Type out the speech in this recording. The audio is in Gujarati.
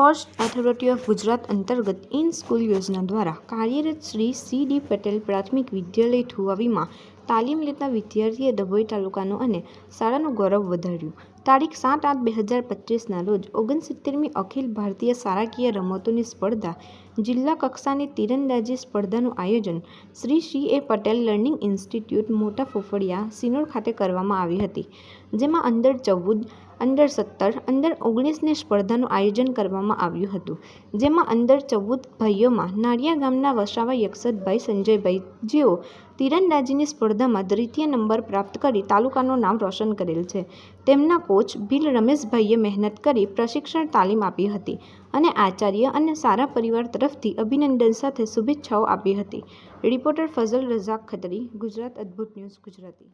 સ્પોર્ટ્સ ઓથોરિટી ઓફ ગુજરાત અંતર્ગત ઇન સ્કૂલ યોજના દ્વારા કાર્યરત શ્રી સી ડી પટેલ પ્રાથમિક વિદ્યાલય થુવાવીમાં તાલીમ લેતા વિદ્યાર્થીએ ડભોઈ તાલુકાનું અને શાળાનું ગૌરવ વધાર્યું. તારીખ સાત આઠ બે હજાર પચીસના રોજ ઓગણસિત્તેરમી અખિલ ભારતીય શાળાકીય રમતોની સ્પર્ધા જિલ્લા કક્ષાની તીરંદાજી સ્પર્ધાનું આયોજન Shri C A Patel learning institute Mota Fofaliya Sinor ખાતે કરવામાં આવી હતી, જેમાં અંદર ચૌદ અંડર સત્તર અંડર ઓગણીસની સ્પર્ધાનું આયોજન કરવામાં આવ્યું હતું, જેમાં અંડર ચૌદ ભાઈઓમાં નાળિયા ગામના વસાવા યક્ષતભાઈ સંજયભાઈ, જેઓ તીરંદાજીની સ્પર્ધામાં દ્વિતીય નંબર પ્રાપ્ત કરી તાલુકાનું નામ રોશન કરેલ છે. તેમના કોચ ભીલ રમેશભાઈએ મહેનત કરી પ્રશિક્ષણ તાલીમ આપી હતી અને આચાર્ય અને સારા પરિવાર તરફથી અભિનંદન સાથે શુભેચ્છાઓ આપી હતી. Reporter Fazal Razak Khatri, Gujarat Adbhut news Gujarati.